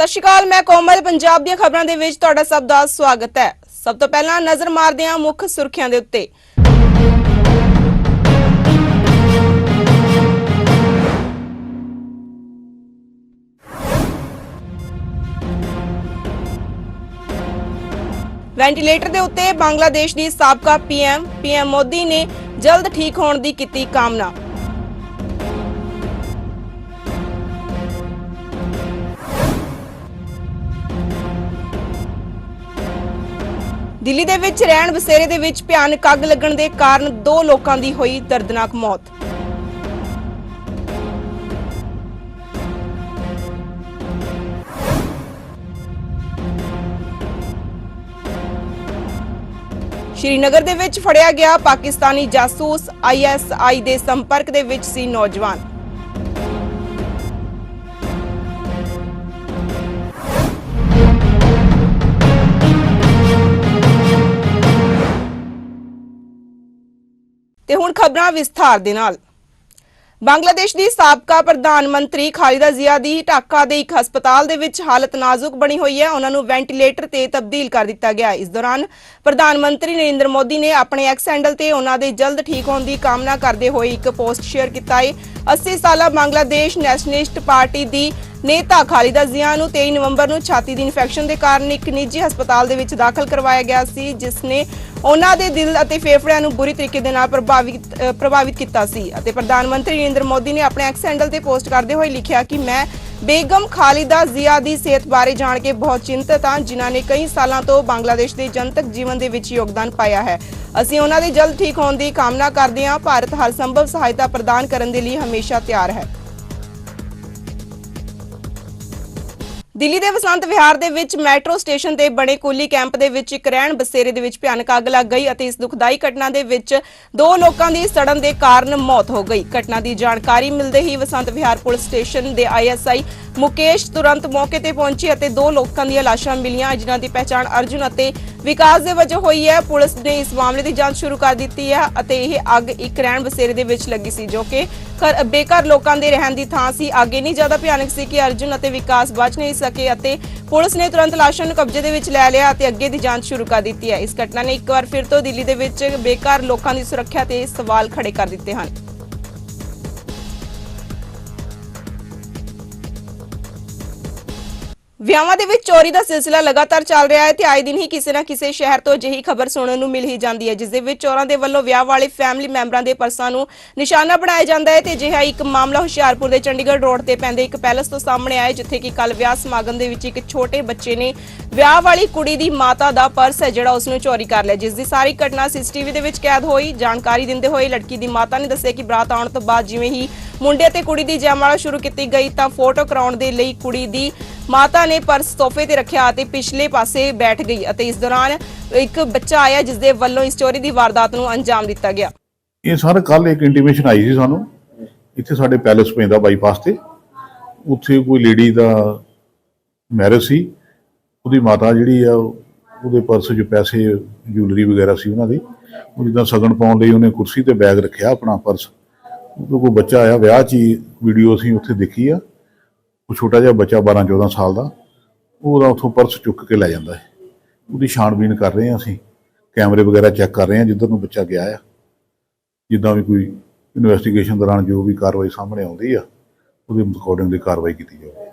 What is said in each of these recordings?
ਸਤਿ ਸ਼੍ਰੀ ਅਕਾਲ, ਮੈਂ ਕੋਮਲ। ਪੰਜਾਬ ਦੀਆਂ ਖਬਰਾਂ ਦੇ ਵਿੱਚ ਤੁਹਾਡਾ ਸਭ ਦਾ ਸਵਾਗਤ ਹੈ। ਸਭ ਤੋਂ ਪਹਿਲਾਂ ਨਜ਼ਰ ਮਾਰਦੇ ਹਾਂ ਮੁੱਖ ਸੁਰਖੀਆਂ ਦੇ ਉੱਤੇ। ਵੈਂਟੀਲੇਟਰ ਦੇ ਉੱਤੇ ਬੰਗਲਾਦੇਸ਼ ਦੀ ਸਾਬਕਾ ਪੀਐਮ ਪੀਐਮ ਮੋਦੀ ਨੇ ਜਲਦ ਠੀਕ ਹੋਣ ਦੀ ਕੀਤੀ ਕਾਮਨਾ। ਦਿੱਲੀ ਦੇ ਵਿੱਚ ਰਹਿਣ ਬਸੇਰੇ ਦੇ ਵਿੱਚ ਭਿਆਨਕ ਅੱਗ ਲੱਗਣ ਦੇ ਕਾਰਨ ਦੋ ਲੋਕਾਂ ਦੀ ਹੋਈ ਦਰਦਨਾਕ ਮੌਤ। ਸ਼੍ਰੀਨਗਰ ਦੇ ਵਿੱਚ ਫੜਿਆ ਗਿਆ ਪਾਕਿਸਤਾਨੀ ਜਾਸੂਸ ਆਈਐਸਆਈ ਦੇ ਸੰਪਰਕ ਦੇ ਵਿੱਚ ਸੀ ਨੌਜਵਾਨ। ਤੇ ਹੁਣ ਖਬਰਾਂ ਵਿਸਥਾਰ ਦੇ ਨਾਲ। ਬੰਗਲਾਦੇਸ਼ ਦੀ ਸਾਬਕਾ ਪ੍ਰਧਾਨ ਮੰਤਰੀ ਖਾਲਿਦਾ ਜ਼ਿਆ ਦੀ ਢਾਕਾ ਦੇ ਇੱਕ ਹਸਪਤਾਲ ਦੇ ਵਿੱਚ ਹਾਲਤ ਨਾਜ਼ੁਕ ਬਣੀ ਹੋਈ ਹੈ। ਉਹਨਾਂ ਨੂੰ ਵੈਂਟੀਲੇਟਰ ਤੇ ਤਬਦੀਲ ਕਰ ਦਿੱਤਾ ਗਿਆ। ਇਸ ਦੌਰਾਨ ਪ੍ਰਧਾਨ ਮੰਤਰੀ ਨਰਿੰਦਰ ਮੋਦੀ ਨੇ ਆਪਣੇ ਐਕਸ ਹੈਂਡਲ ਤੇ ਉਹਨਾਂ ਦੇ ਜਲਦ ਠੀਕ ਹੋਣ ਦੀ ਕਾਮਨਾ ਕਰਦੇ ਹੋਏ ਇੱਕ ਪੋਸਟ ਸ਼ੇਅਰ ਕੀਤਾ ਹੈ। 80 ਸਾਲਾ ਬੰਗਲਾਦੇਸ਼ ਨੈਸ਼ਨਲਿਸਟ ਪਾਰਟੀ ਦੀ ਨੇਤਾ ਖਾਲਿਦਾ ਜ਼ਿਆ ਨੂੰ 23 ਨਵੰਬਰ ਨੂੰ ਛਾਤੀ ਦੀ ਇਨਫੈਕਸ਼ਨ ਦੇ ਕਾਰਨ ਇੱਕ ਨਿੱਜੀ ਹਸਪਤਾਲ ਦੇ ਵਿੱਚ ਦਾਖਲ ਕਰਵਾਇਆ ਗਿਆ ਸੀ, ਜਿਸ ਨੇ ਉਹਨਾਂ ਦੇ ਦਿਲ ਅਤੇ ਫੇਫੜਿਆਂ ਨੂੰ ਬੁਰੀ ਤਰੀਕੇ ਦੇ ਨਾਲ ਪ੍ਰਭਾਵਿਤ ਪ੍ਰਭਾਵਿਤ ਕੀਤਾ ਸੀ। ਅਤੇ ਪ੍ਰਧਾਨ ਮੰਤਰੀ ਨਰਿੰਦਰ ਮੋਦੀ ਨੇ ਆਪਣੇ ਐਕਸ ਹੈਂਡਲ ਤੇ ਪੋਸਟ ਕਰਦੇ ਹੋਏ ਲਿਖਿਆ ਕਿ ਮੈਂ ਬੇਗਮ ਖਾਲਿਦਾ ਜ਼ਿਆ ਦੀ ਸਿਹਤ ਬਾਰੇ ਜਾਣ ਕੇ ਬਹੁਤ ਚਿੰਤਤ ਹਾਂ, ਜਿਨ੍ਹਾਂ ਨੇ ਕਈ ਸਾਲਾਂ ਤੋਂ ਬੰਗਲਾਦੇਸ਼ ਦੇ ਜਨਤਕ ਜੀਵਨ ਦੇ ਵਿੱਚ ਯੋਗਦਾਨ ਪਾਇਆ ਹੈ। ਅਸੀਂ ਉਹਨਾਂ ਦੇ ਜਲਦ ਠੀਕ ਹੋਣ ਦੀ ਕਾਮਨਾ ਕਰਦੇ ਹਾਂ। ਭਾਰਤ ਹਰ ਸੰਭਵ ਸਹਾਇਤਾ ਪ੍ਰਦਾਨ ਕਰਨ ਦੇ ਲਈ ਹਮੇਸ਼ਾ ਤਿਆਰ ਹੈ। ਦਿੱਲੀ ਦੇ ਵਸੰਤ ਵਿਹਾਰ ਦੇ ਵਿੱਚ ਮੈਟਰੋ ਸਟੇਸ਼ਨ ਤੇ ਬਣੇ ਕੋਲੀ ਕੈਂਪ ਦੇ ਵਿੱਚ ਇੱਕ ਰਹਿਣ ਬਸੇਰੇ ਦੇ ਵਿੱਚ ਭਿਆਨਕ ਅੱਗ ਲੱਗ ਗਈ ਅਤੇ ਇਸ ਦੁਖਦਾਈ ਘਟਨਾ ਦੇ ਵਿੱਚ ਦੋ ਲੋਕਾਂ ਦੀ ਸੜਨ ਦੇ ਕਾਰਨ ਮੌਤ ਹੋ ਗਈ। ਘਟਨਾ ਦੀ ਜਾਣਕਾਰੀ ਮਿਲਦੇ ਹੀ ਵਸੰਤ ਵਿਹਾਰ ਪੁਲਿਸ ਸਟੇਸ਼ਨ ਦੇ ਆਈਐਸਆਈ ਮੁਕੇਸ਼ ਤੁਰੰਤ ਮੌਕੇ ਤੇ ਪਹੁੰਚੀ ਅਤੇ ਦੋ ਲੋਕਾਂ ਦੀਆਂ ਲਾਸ਼ਾਂ ਮਿਲੀਆਂ। ਜਿਨ੍ਹਾਂ ਦੀ ਪਹਿਚਾਣ ਅਰਜੁਨ ਅਤੇ ਵਿਕਾਸ ਦੇ ਵਜੋਂ ਹੋਈ ਹੈ। ਪੁਲਿਸ ਨੇ ਇਸ ਮਾਮਲੇ ਦੀ ਜਾਂਚ ਸ਼ੁਰੂ ਕਰ ਦਿੱਤੀ ਹੈ ਅਤੇ ਇਹ ਅੱਗ ਇੱਕ ਰਹਿਣ ਬਸੇਰੇ ਦੇ ਵਿੱਚ ਲੱਗੀ ਸੀ, ਜੋ ਕਿ ਬੇਕਾਰ ਲੋਕਾਂ ਦੇ ਰਹਿਣ ਦੀ ਥਾਂ ਸੀ। ਅੱਗ ਇੰਨੀ ਜ਼ਿਆਦਾ ਭਿਆਨਕ ਸੀ ਕਿ ਅਰਜੁਨ ਅਤੇ ਵਿਕਾਸ ਬਚ ਨਹੀਂ ਸਕੇ ਅਤੇ ਪੁਲਿਸ ਨੇ ਤੁਰੰਤ ਲਾਸ਼ਾਂ ਨੂੰ ਕਬਜ਼ੇ ਦੇ ਵਿੱਚ ਲੈ ਲਿਆ ਅਤੇ ਅੱਗੇ ਦੀ ਜਾਂਚ ਸ਼ੁਰੂ ਕਰ ਦਿੱਤੀ ਹੈ। ਇਸ ਘਟਨਾ ਨੇ ਇੱਕ ਵਾਰ ਫਿਰ ਤੋਂ ਦਿੱਲੀ ਦੇ ਵਿੱਚ ਬੇਕਾਰ ਲੋਕਾਂ ਦੀ ਸੁਰੱਖਿਆ ਤੇ ਸਵਾਲ ਖੜੇ ਕਰ ਦਿੱਤੇ ਹਨ। ਵਿਆਹਾਂ ਦੇ ਵਿੱਚ ਚੋਰੀ ਦਾ ਸਿਲਸਿਲਾ ਲਗਾਤਾਰ ਚੱਲ ਰਿਹਾ ਹੈ ਤੇ ਆਏ ਦਿਨ ਹੀ ਕਿਸੇ ਨਾ ਕਿਸੇ ਸ਼ਹਿਰ ਤੋਂ ਅਜਿਹੀ ਖਬਰ ਸੁਣਨ ਨੂੰ ਮਿਲ ਹੀ ਜਾਂਦੀ ਹੈ ਜਿਸ ਦੇ ਵਿੱਚ ਚੋਰਾਂ ਦੇ ਵੱਲੋਂ ਵਿਆਹ ਵਾਲੇ ਫੈਮਿਲੀ ਮੈਂਬਰਾਂ ਦੇ ਪਰਸਾਂ ਨੂੰ ਨਿਸ਼ਾਨਾ ਬਣਾਇਆ ਜਾਂਦਾ ਹੈ ਤੇ ਅਜਿਹਾ ਇੱਕ ਮਾਮਲਾ ਹੁਸ਼ਿਆਰਪੁਰ ਦੇ ਚੰਡੀਗੜ੍ਹ ਰੋਡ ਤੇ ਪੈਂਦੇ ਇੱਕ ਪੈਲਸ ਤੋਂ ਸਾਹਮਣੇ ਆਇਆ ਹੈ, ਜਿੱਥੇ ਕਿ ਕੱਲ ਵਿਆਹ ਸਮਾਗਮ ਦੇ ਵਿੱਚ ਇੱਕ ਛੋਟੇ ਬੱਚੇ ਨੇ ਵਿਆਹ ਵਾਲੀ ਕੁੜੀ ਦੀ ਮਾਤਾ ਦਾ ਪਰਸ ਹੈ ਜਿਹੜਾ ਉਸ ਨੂੰ ਚੋਰੀ ਕਰ ਲਿਆ। ਜਿਸ ਦੀ ਸਾਰੀ ਘਟਨਾ ਸੀਸੀਟੀਵੀ ਦੇ ਵਿੱਚ ਕੈਦ ਹੋਈ ਜਾਣਕਾਰੀ ਦਿੰਦੇ ਹੋਏ ਲੜਕੀ ਦੀ ਮਾਤਾ ਨੇ ਦੱਸਿਆ ਕਿ ਬਰਾਤ ਆਉਣ ਤੋਂ ਬਾਅਦ ਜਿਵੇਂ ਹੀ ਮੁੰਡੇ ਤੇ ਕੁੜੀ ਦੀ ਜੈਮਾਲਾ ਸ਼ੁਰੂ ਕੀਤੀ ਗਈ ਤਾਂ ਫੋਟੋ ਕਰਾਉਣ ਦੇ ਲਈ ਕੁੜੀ ਦੀ ਮਾਤਾ ਨੇ ਪਰਸ ਸੋਫੇ ਤੇ ਰੱਖਿਆ ਅਤੇ ਪਿਛਲੇ ਪਾਸੇ ਬੈਠ ਗਈ ਅਤੇ ਇਸ ਦੌਰਾਨ ਇੱਕ ਬੱਚਾ ਆਇਆ ਜਿਸ ਦੇ ਵੱਲੋਂ ਇਸ ਚੋਰੀ ਦੀ ਵਾਰਦਾਤ ਨੂੰ ਅੰਜਾਮ ਦਿੱਤਾ ਗਿਆ। ਇਹ ਸਰ ਕੱਲ ਇੱਕ ਇੰਟੀਮੇਸ਼ਨ ਆਈ ਸੀ ਸਾਨੂੰ। ਇੱਥੇ ਸਾਡੇ ਪੈਲੇਸ ਪੈਂਦਾ ਬਾਈਪਾਸ ਤੇ। ਉੱਥੇ ਕੋਈ ਲੇਡੀ ਦਾ ਮੈਰਿਜ ਸੀ। ਉਹਦੀ ਮਾਤਾ ਜਿਹੜੀ ਆ, ਉਹਦੇ ਪਰਸ 'ਚ ਪੈਸੇ ਜੁਐਲਰੀ ਵਗੈਰਾ ਸੀ ਉਹਨਾਂ ਦੀ। ਉਹ ਜਿੱਦਾਂ ਸਗਨ ਪਾਉਣ ਲਈ ਉਹਨੇ ਕੁਰਸੀ ਤੇ ਬੈਗ ਰੱਖਿਆ ਆਪਣਾ ਪਰਸ ਕੋਈ ਬੱਚਾ ਆਇਆ, ਵਿਆਹ 'ਚ ਹੀ ਵੀਡੀਓ ਅਸੀਂ ਉੱਥੇ ਦੇਖੀ ਆ। ਉਹ ਛੋਟਾ ਜਿਹਾ ਬੱਚਾ 12 14 ਸਾਲ ਦਾ, ਉਹਦਾ ਉੱਥੋਂ ਪਰਸ ਚੁੱਕ ਕੇ ਲੈ ਜਾਂਦਾ ਹੈ। ਉਹਦੀ ਛਾਣਬੀਨ ਕਰ ਰਹੇ ਹਾਂ ਅਸੀਂ। ਕੈਮਰੇ ਵਗੈਰਾ ਚੈੱਕ ਕਰ ਰਹੇ ਹਾਂ, ਜਿੱਧਰ ਨੂੰ ਬੱਚਾ ਗਿਆ ਆ। ਜਿੱਦਾਂ ਵੀ ਕੋਈ ਇਨਵੈਸਟੀਗੇਸ਼ਨ ਦੌਰਾਨ ਜੋ ਵੀ ਕਾਰਵਾਈ ਸਾਹਮਣੇ ਆਉਂਦੀ ਆ, ਉਹਦੇ ਅਕੋਰਡਿੰਗ ਦੀ ਕਾਰਵਾਈ ਕੀਤੀ ਜਾਵੇ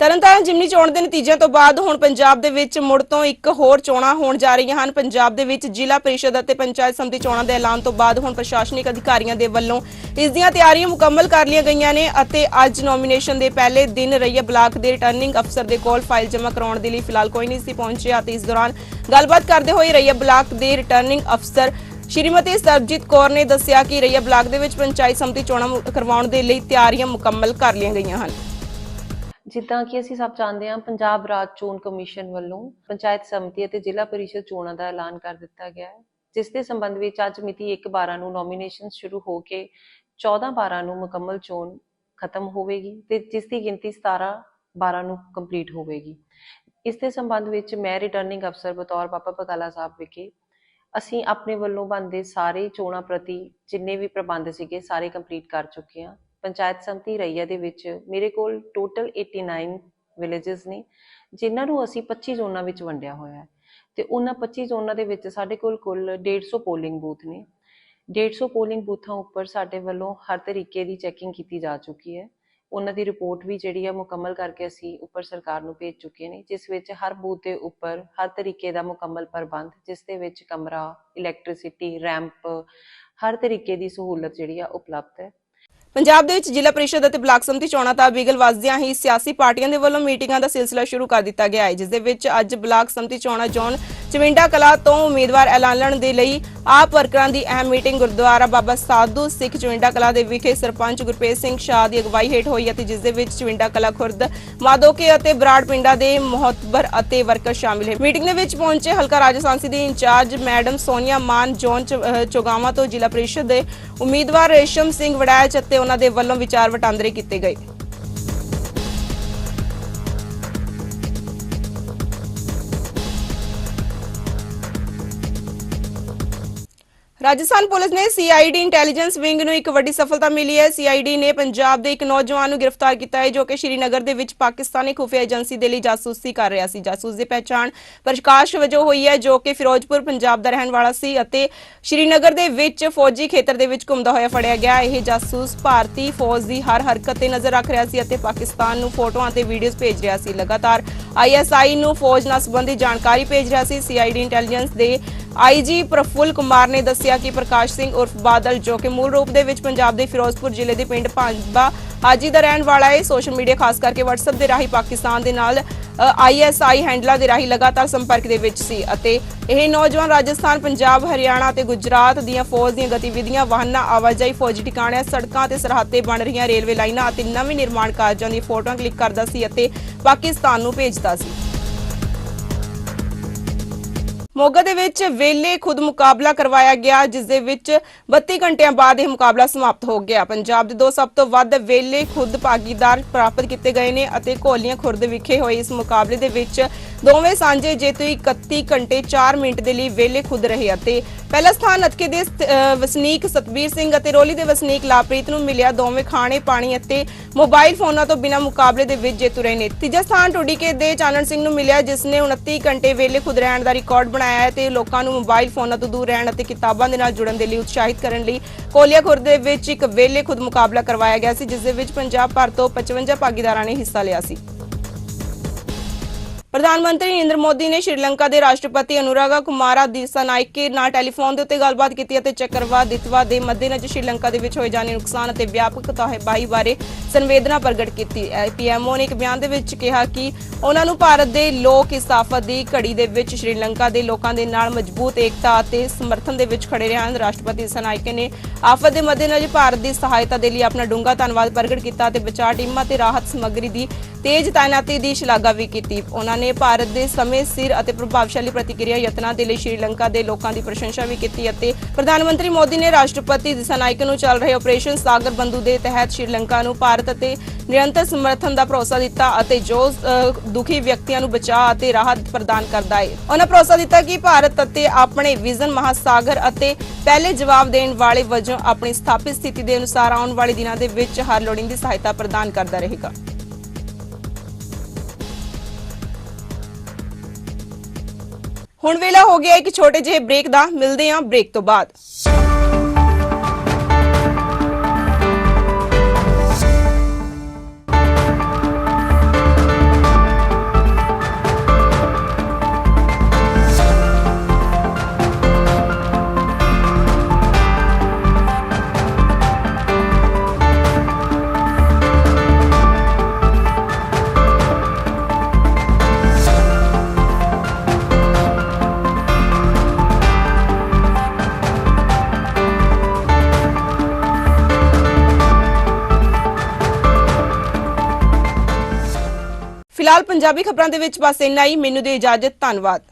ਤਰਨਤਾਰਨ ਜਿਮਨੀ ਚੋਣ ਦੇ ਨਤੀਜਿਆਂ ਤੋਂ ਬਾਅਦ ਹੁਣ ਪੰਜਾਬ ਦੇ ਵਿੱਚ ਮੁੜ ਤੋਂ ਇੱਕ ਹੋਰ ਚੋਣਾਂ ਹੋਣ ਜਾ ਰਹੀਆਂ ਹਨ। ਪੰਜਾਬ ਦੇ ਵਿੱਚ ਜ਼ਿਲ੍ਹਾ ਪਰਿਸ਼ਦ ਅਤੇ ਪੰਚਾਇਤ ਸਮਿਤੀ ਚੋਣਾਂ ਦੇ ਐਲਾਨ ਤੋਂ ਬਾਅਦ ਹੁਣ ਪ੍ਰਸ਼ਾਸਨਿਕ ਅਧਿਕਾਰੀਆਂ ਦੇ ਵੱਲੋਂ ਇਸ ਦੀਆਂ ਤਿਆਰੀਆਂ ਮੁਕੰਮਲ ਕਰ ਲਈਆਂ ਗਈਆਂ ਨੇ ਅਤੇ ਅੱਜ ਨੋਮੀਨੇਸ਼ਨ ਦੇ ਪਹਿਲੇ ਦਿਨ ਰਈਆ ਬਲਾਕ ਦੇ ਰਿਟਰਨਿੰਗ ਅਫਸਰ ਦੇ ਕੋਲ ਫਾਈਲ ਜਮ੍ਹਾਂ ਕਰਾਉਣ ਦੇ ਲਈ। ਫਿਲਹਾਲ ਕੋਈ ਨਹੀਂ ਸੀ ਪਹੁੰਚਿਆ ਤੇ ਇਸ ਦੌਰਾਨ ਗੱਲਬਾਤ ਕਰਦੇ ਹੋਏ ਰਈਆ ਬਲਾਕ ਦੇ ਰਿਟਰਨਿੰਗ ਅਫਸਰ। ਸ਼੍ਰੀਮਤੀ ਸਰਬਜੀਤ ਕੌਰ ਨੇ ਦੱਸਿਆ ਕਿ ਰਈਆ ਬਲਾਕ ਦੇ ਵਿੱਚ ਪੰਚਾਇਤ ਸਮਿਤੀ ਚੋਣਾਂ ਕਰਵਾਉਣ ਦੇ ਲਈ ਤਿਆਰੀਆਂ ਮੁਕੰਮਲ ਕਰ ਲਈਆਂ ਗਈਆਂ ਹਨ। ਜਿੱਦਾਂ ਕਿ ਅਸੀਂ ਸਭ ਜਾਣਦੇ ਹਾਂ, ਪੰਜਾਬ ਰਾਜ ਚੋਣ ਕਮਿਸ਼ਨ ਵੱਲੋਂ ਪੰਚਾਇਤ ਸਮਿਤੀ ਅਤੇ ਜ਼ਿਲ੍ਹਾ ਪਰਿਸ਼ਦ ਚੋਣਾਂ ਦਾ ਐਲਾਨ ਕਰ ਦਿੱਤਾ ਗਿਆ ਹੈ, ਜਿਸ ਦੇ ਸੰਬੰਧ ਵਿੱਚ ਅੱਜ ਮਿਤੀ 1/12 ਨੂੰ ਨੋਮੀਨੇਸ਼ਨ ਸ਼ੁਰੂ ਹੋ ਕੇ 14/12 ਨੂੰ ਮੁਕੰਮਲ ਚੋਣ ਖਤਮ ਹੋਵੇਗੀ ਤੇ ਜਿਸ ਦੀ ਗਿਣਤੀ 17/12 ਨੂੰ ਕੰਪਲੀਟ ਹੋਵੇਗੀ। ਇਸ ਦੇ ਸੰਬੰਧ ਵਿੱਚ ਮੈਂ ਰਿਟਰਨਿੰਗ ਅਫਸਰ ਬਤੌਰ ਬਾਬਾ ਬਕਾਲਾ ਸਾਹਿਬ ਵਿਖੇ ਅਸੀਂ ਆਪਣੇ ਵੱਲੋਂ ਬਣਦੇ ਸਾਰੇ ਚੋਣਾਂ ਪ੍ਰਤੀ ਜਿੰਨੇ ਵੀ ਪ੍ਰਬੰਧ ਸੀਗੇ, ਸਾਰੇ ਕੰਪਲੀਟ ਕਰ ਚੁੱਕੇ ਹਾਂ। ਪੰਚਾਇਤ ਸਮਿਤੀ ਰਈਆ ਦੇ ਵਿੱਚ ਮੇਰੇ ਕੋਲ ਟੋਟਲ 89 ਵਿਲੇजेस ਨੇ, ਜਿਨ੍ਹਾਂ ਨੂੰ ਅਸੀਂ 25 ਜ਼ੋਨਾਂ ਵਿੱਚ ਵੰਡਿਆ ਹੋਇਆ ਹੈ। ਤੇ ਉਹਨਾਂ 25 ਜ਼ੋਨਾਂ ਦੇ ਵਿੱਚ ਸਾਡੇ ਕੋਲ ਕੁੱਲ 150 ਪੋਲਿੰਗ ਬੂਥ ਨੇ। 150 ਪੋਲਿੰਗ ਬੂਥਾਂ ਉੱਪਰ ਸਾਡੇ ਵੱਲੋਂ ਹਰ ਤਰੀਕੇ ਦੀ ਚੈਕਿੰਗ ਕੀਤੀ ਜਾ ਚੁੱਕੀ ਹੈ। ਉਹਨਾਂ ਦੀ ਰਿਪੋਰਟ ਵੀ ਜਿਹੜੀ ਹੈ ਮੁਕੰਮਲ ਕਰਕੇ ਅਸੀਂ ਉੱਪਰ ਸਰਕਾਰ ਨੂੰ ਭੇਜ ਚੁੱਕੇ ਨੇ, ਜਿਸ ਵਿੱਚ ਹਰ ਬੂਥ ਦੇ ਉੱਪਰ ਹਰ ਤਰੀਕੇ ਦਾ ਮੁਕੰਮਲ ਪ੍ਰਬੰਧ, ਜਿਸ ਦੇ ਵਿੱਚ ਕਮਰਾ ਇਲੈਕਟ੍ਰਿਸਿਟੀ ਰੈਂਪ ਹਰ ਤਰੀਕੇ ਦੀ ਸਹੂਲਤ ਜਿਹੜੀ ਆ ਉਪਲਬਧ ਹੈ। ਪੰਜਾਬ ਦੇ ਵਿੱਚ ਜ਼ਿਲ੍ਹਾ ਪਰਿਸ਼ਦ ਅਤੇ ਬਲਾਕ ਸੰਮਤੀ ਚੋਣਾਂ ਦਾ ਬਿਗਲ ਵੱਜਦਿਆਂ ਹੀ ਸਿਆਸੀ ਪਾਰਟੀਆਂ ਦੇ ਵੱਲੋਂ ਮੀਟਿੰਗਾਂ ਦਾ ਸਿਲਸਿਲਾ ਸ਼ੁਰੂ ਕਰ ਦਿੱਤਾ ਗਿਆ ਹੈ, ਜਿਸ ਦੇ ਵਿੱਚ ਅੱਜ ਬਲਾਕ ਸੰਮਤੀ ਚੋਣਾਂ ਜ਼ੋਨ ਚਵਿੰਡਾ ਕਲਾ ਤੋਂ ਉਮੀਦਵਾਰ ਐਲਾਨਣ ਦੇ ਲਈ ਆਪ ਵਰਕਰਾਂ ਦੀ ਅਹਿਮ ਮੀਟਿੰਗ ਗੁਰਦੁਆਰਾ ਬਾਬਾ ਸਾਧੂ ਸਿੱਖ ਚਵਿੰਡਾ ਕਲਾ ਦੇ ਵਿਖੇ ਸਰਪੰਚ ਗੁਰਪ੍ਰੀਤ ਸਿੰਘ ਸ਼ਾਹ ਦੀ ਅਗਵਾਈ ਹੇਠ ਹੋਈ ਅਤੇ ਜਿਸ ਦੇ ਵਿੱਚ ਚਵਿੰਡਾ ਕਲਾ ਖੁਰਦ, ਮਾਦੋਕੇ ਅਤੇ ਬਰਾੜ ਪਿੰਡਾਂ ਦੇ ਮਹਤਬਰ ਅਤੇ ਵਰਕਰ ਸ਼ਾਮਿਲ ਹੈ। ਮੀਟਿੰਗ ਦੇ ਵਿੱਚ ਪਹੁੰਚੇ ਹਲਕਾ ਰਾਜਸਥਾਨੀ ਦੀ incharge madam Sonia Mann, zone ਚ- ਤੋਂ ਜ਼ਿਲ੍ਹਾ ਪਰਿਸ਼ਦ ਦੇ ਉਮੀਦਵਾਰ ਰੇਸ਼ਮ ਸਿੰਘ ਵੜੈਚ ਅਤੇ ਉਹਨਾਂ ਦੇ ਵੱਲੋਂ ਵਿਚਾਰ ਵਟਾਂਦਰੇ ਕੀਤੇ ਗਏ। ਰਾਜਸਥਾਨ ਪੁਲਿਸ ਨੇ ਸੀਆਈਡੀ ਇੰਟੈਲੀਜੈਂਸ ਵਿੰਗ ਨੂੰ ਇੱਕ ਵੱਡੀ ਸਫਲਤਾ ਮਿਲੀ ਹੈ। ਸੀਆਈਡੀ ਨੇ ਪੰਜਾਬ ਦੇ ਇੱਕ ਨੌਜਵਾਨ ਨੂੰ ਗ੍ਰਿਫਤਾਰ ਕੀਤਾ ਹੈ, ਜੋ ਕਿ ਸ਼੍ਰੀਨਗਰ ਦੇ ਵਿੱਚ ਪਾਕਿਸਤਾਨੀ ਖੁਫੀਆ ਏਜੰਸੀ ਦੇ ਲਈ ਜਾਸੂਸੀ ਕਰ ਰਿਹਾ ਸੀ। ਜਾਸੂਸ ਦੀ ਪਹਿਚਾਣ ਪ੍ਰਕਾਸ਼ ਵਜੋਂ ਹੋਈ ਹੈ, ਜੋ ਕਿ ਫਿਰੋਜ਼ਪੁਰ, ਪੰਜਾਬ ਦਾ ਰਹਿਣ ਵਾਲਾ ਸੀ ਅਤੇ ਸ਼੍ਰੀਨਗਰ ਦੇ ਵਿੱਚ ਫੌਜੀ ਖੇਤਰ ਦੇ ਵਿੱਚ ਘੁੰਮਦਾ ਹੋਇਆ ਫੜਿਆ ਗਿਆ। ਇਹ ਜਾਸੂਸ ਭਾਰਤੀ ਫੌਜ ਦੀ ਹਰ ਹਰਕਤ ਤੇ ਨਜ਼ਰ ਰੱਖ ਰਿਹਾ ਸੀ ਅਤੇ ਪਾਕਿਸਤਾਨ ਨੂੰ ਫੋਟੋਆਂ ਤੇ ਵੀਡੀਓਜ਼ ਭੇਜ ਰਿਹਾ ਸੀ। ਲਗਾਤਾਰ ਆਈਐਸਆਈ ਨੂੰ ਫੌਜ ਨਾਲ ਸੰਬੰਧਿਤ ਜਾਣਕਾਰੀ ਭੇਜ ਰਿਹਾ ਸੀ। ਸੀਆਈਡੀ ਇੰਟੈਲੀਜੈਂਸ ਦੇ ਆਈਜੀ ਪ੍ਰਫੁੱਲ ਕੁਮਾਰ ਨੇ ਦੱਸਿਆ ਕਿ ਪ੍ਰਕਾਸ਼ ਸਿੰਘ ਉਰਫ ਬਾਦਲ, ਜੋ ਕਿ ਮੂਲ ਰੂਪ ਦੇ ਵਿੱਚ ਪੰਜਾਬ ਦੇ ਫਿਰੋਜ਼ਪੁਰ ਜ਼ਿਲ੍ਹੇ ਦੇ ਪਿੰਡ ਭਾਂਜਬਾ ਹਾਜੀ ਦਾ ਰਹਿਣ ਵਾਲਾ ਹੈ, ਸੋਸ਼ਲ ਮੀਡੀਆ ਖਾਸ ਕਰਕੇ WhatsApp ਦੇ ਰਾਹੀਂ ਪਾਕਿਸਤਾਨ ਦੇ ਨਾਲ ਆਈਐਸਆਈ ਹੈਂਡਲਾਂ ਦੇ ਰਾਹੀਂ ਲਗਾਤਾਰ ਸੰਪਰਕ ਦੇ ਵਿੱਚ ਸੀ ਅਤੇ ਇਹ ਨੌਜਵਾਨ ਰਾਜਸਥਾਨ, ਪੰਜਾਬ, ਹਰਿਆਣਾ ਤੇ ਗੁਜਰਾਤ ਦੀਆਂ ਫੌਜ ਦੀਆਂ ਗਤੀਵਿਧੀਆਂ, ਵਾਹਨਾਂ, ਆਵਾਜਾਈ, ਫੌਜੀ ਟਿਕਾਣਿਆਂ, ਸੜਕਾਂ ਤੇ ਸਰਹੱਦੇ ਬਣ ਰਹੀਆਂ ਰੇਲਵੇ ਲਾਈਨਾਂ ਅਤੇ ਨਵੇਂ ਨਿਰਮਾਣ ਕਾਰਜਾਂ ਦੀ ਫੋਟੋਆਂ ਕਲਿੱਕ ਕਰਦਾ ਸੀ ਅਤੇ ਪਾਕਿਸਤਾਨ ਨੂੰ ਭੇਜਦਾ ਸੀ। ਮੋਗਾ ਦੇ ਵਿੱਚ ਵੇਲੇ ਖੁਦ ਮੁਕਾਬਲਾ ਕਰਵਾਇਆ ਗਿਆ, ਜਿਸ ਦੇ ਵਿੱਚ 32 ਘੰਟਿਆਂ ਬਾਅਦ ਇਹ ਮੁਕਾਬਲਾ ਸਮਾਪਤ ਹੋ ਗਿਆ। ਪੰਜਾਬ ਦੇ ਦੋ ਸਭ ਤੋਂ ਵੱਧ ਵੇਲੇ ਖੁਦ ਭਾਗੀਦਾਰ ਪ੍ਰਾਪਤ ਕੀਤੇ ਗਏ ਨੇ ਅਤੇ ਕੋਲੀਆਂ ਖੁਰਦ ਵਿਖੇ ਹੋਏ ਇਸ ਮੁਕਾਬਲੇ ਦੇ ਵਿੱਚ ਦੋਵੇਂ ਸਾਂਝੇ ਜੇਤੂ 31 ਘੰਟੇ 4 ਮਿੰਟ ਦੇ ਲਈ ਵੇਲੇ ਖੁਦ ਰਹੇ ਅਤੇ ਪਹਿਲਾ ਸਥਾਨ ਅਤਕੇ ਦੇ ਵਸਨੀਕ ਸਤਬੀਰ ਸਿੰਘ ਅਤੇ ਰੋਲੀ ਦੇ ਵਸਨੀਕ ਲਾਪ੍ਰੀਤ ਨੂੰ ਮਿਲਿਆ ਦੋਵੇਂ ਖਾਣੇ, ਪਾਣੀ ਅਤੇ ਮੋਬਾਈਲ ਫੋਨਾਂ ਤੋਂ ਬਿਨਾਂ ਮੁਕਾਬਲੇ ਦੇ ਵਿੱਚ ਜੇਤੂ ਰਹੇ ਨੇ। ਤੀਜਾ ਸਥਾਨ ਟੁਡੀਕੇ ਦੇ ਚਾਨਣ ਸਿੰਘ ਨੂੰ ਮਿਲਿਆ, ਜਿਸ ਨੇ 29 ਘੰਟੇ ਵੇਲੇ ਖੁਦ ਰਹਿਣ ਦਾ ਰਿਕਾਰਡ ਬਣਾਇਆ ਹੈ ਤੇ ਲੋਕਾਂ ਨੂੰ ਮੋਬਾਈਲ ਫੋਨਾਂ ਤੋਂ ਦੂਰ ਰਹਿਣ ਅਤੇ ਕਿਤਾਬਾਂ ਦੇ ਨਾਲ ਜੁੜਨ ਦੇ ਲਈ ਉਤਸ਼ਾਹਿਤ ਕਰਨ ਲਈ ਕੋਲੀਆ ਖੁਰਦ ਦੇ ਵਿੱਚ ਇੱਕ ਵੇਲੇ ਖੁਦ ਮੁਕਾਬਲਾ ਕਰਵਾਇਆ ਗਿਆ ਸੀ, ਜਿਸ ਦੇ ਵਿੱਚ ਪੰਜਾਬ ਭਰ ਤੋਂ 55 ਭਾਗੀਦਾਰਾਂ ਨੇ ਹਿੱਸਾ ਲਿਆ ਸੀ। ਪ੍ਰਧਾਨ ਮੰਤਰੀ ਨਰਿੰਦਰ ਮੋਦੀ ਨੇ ਸ਼੍ਰੀਲੰਕਾ ਦੇ ਰਾਸ਼ਟਰਪਤੀ ਅਨੁਰਾਗਾ ਕੁਮਾਰਾ ਦਿਸਾਨਾਇਕੇ ਨਾਲ ਟੈਲੀਫੋਨ ਦੇ ਉੱਤੇ ਗੱਲਬਾਤ ਕੀਤੀ ਅਤੇ ਚੱਕਰਵਾਤ ਦਿਤਵਾ ਦੇ ਮੱਦੇਨਜ਼ਰ ਸ਼੍ਰੀਲੰਕਾ ਦੇ ਵਿੱਚ ਹੋਏ ਜਾਨੀ ਨੁਕਸਾਨ ਅਤੇ ਵਿਆਪਕ ਤਬਾਹੀ ਬਾਰੇ ਸੰਵੇਦਨਾ ਪ੍ਰਗਟ ਕੀਤੀ। ਪੀਐਮਓ ਨੇ ਇੱਕ ਬਿਆਨ ਦੇ ਵਿੱਚ ਕਿਹਾ ਕਿ ਉਹਨਾਂ ਨੂੰ ਭਾਰਤ ਦੇ ਲੋਕ ਇਸਤਾਫਤ ਦੀ ਘੜੀ ਦੇ ਵਿੱਚ ਸ਼੍ਰੀਲੰਕਾ ਦੇ ਲੋਕਾਂ ਦੇ ਨਾਲ ਮਜ਼ਬੂਤ ਏਕਤਾ ਅਤੇ ਸਮਰਥਨ ਦੇ ਵਿੱਚ ਖੜੇ ਰਹਿਣ ਰਾਸ਼ਟਰਪਤੀ ਦਿਸਾਨਾਇਕੇ ਨੇ ਆਫਤ ਦੇ ਮੱਦੇਨਜ਼ਰ ਭਾਰਤ ਦੀ ਸਹਾਇਤਾ ਦੇ ਲਈ ਆਪਣਾ ਡੂੰਘਾ ਧੰਨਵਾਦ ਪ੍ਰਗਟ ਕੀਤਾ ਅਤੇ ਬਚਾਅ ਟੀਮਾਂ ਤੇ ਰਾਹਤ ਸਮੱਗਰੀ ਦੀ ਤੇਜ਼ ਤਾਇਨਾਤੀ ਦੀ ਸ਼ਲਾਘਾ ਵੀ ਕੀਤੀ। ਉਹਨਾਂ ਨੇ ਭਾਰਤ ਦੇ ਸਮੇਂ ਸਿਰ ਅਤੇ ਪ੍ਰਭਾਵਸ਼ਾਲੀ ਪ੍ਰਤੀਕਿਰਿਆ ਯਤਨਾਂ ਦੇ ਲਈ ਸ਼੍ਰੀਲੰਕਾ ਦੇ ਲੋਕਾਂ ਦੀ ਪ੍ਰਸ਼ੰਸਾ ਵੀ ਕੀਤੀ ਅਤੇ ਪ੍ਰਧਾਨ ਮੰਤਰੀ ਮੋਦੀ ਨੇ ਰਾਸ਼ਟਰਪਤੀ ਦਿਸਾਨਾਇਕ ਨੂੰ ਚੱਲ ਰਹੇ ਆਪਰੇਸ਼ਨ ਸਾਗਰ ਬੰਧੂ ਦੇ ਤਹਿਤ ਸ਼੍ਰੀਲੰਕਾ ਨੂੰ ਭਾਰਤ ਅਤੇ ਨਿਰੰਤਰ ਸਮਰਥਨ ਦਾ ਭਰੋਸਾ ਦਿੱਤਾ ਅਤੇ ਜੋ ਦੁਖੀ ਵਿਅਕਤੀਆਂ ਨੂੰ ਬਚਾਅ ਅਤੇ ਰਾਹਤ ਪ੍ਰਦਾਨ ਕਰਦਾ ਹੈ। ਉਹਨਾਂ ਭਰੋਸਾ ਦਿੱਤਾ ਕਿ ਭਾਰਤ ਅਤੇ ਆਪਣੇ ਵਿਜ਼ਨ ਮਹਾਸਾਗਰ ਅਤੇ ਪਹਿਲੇ ਜਵਾਬ ਦੇਣ ਵਾਲੇ ਵਜੋਂ ਆਪਣੀ ਸਥਾਪਿਤ ਸਥਿਤੀ ਦੇ ਅਨੁਸਾਰ ਆਉਣ ਵਾਲੇ ਦਿਨਾਂ ਦੇ ਵਿੱਚ ਹਰ ਲੋੜੀਂਦੀ ਸਹਾਇਤਾ ਪ੍ਰਦਾਨ ਕਰਦਾ ਰਹੇਗਾ। ਹੁਣ ਵੇਲਾ ਹੋ ਗਿਆ ਇੱਕ ਛੋਟੇ ਜਿਹੇ ਬ੍ਰੇਕ ਦਾ ਮਿਲਦੇ ਹਾਂ ਬ੍ਰੇਕ ਤੋਂ ਬਾਅਦ। ਫਿਲਹਾਲ ਪੰਜਾਬੀ ਖਬਰਾਂ ਦੇ ਵਿੱਚ ਬਸ ਇੰਨਾ ਹੀ। ਮੈਨੂੰ ਦੇ ਇਜਾਜ਼ਤ ਧੰਨਵਾਦ।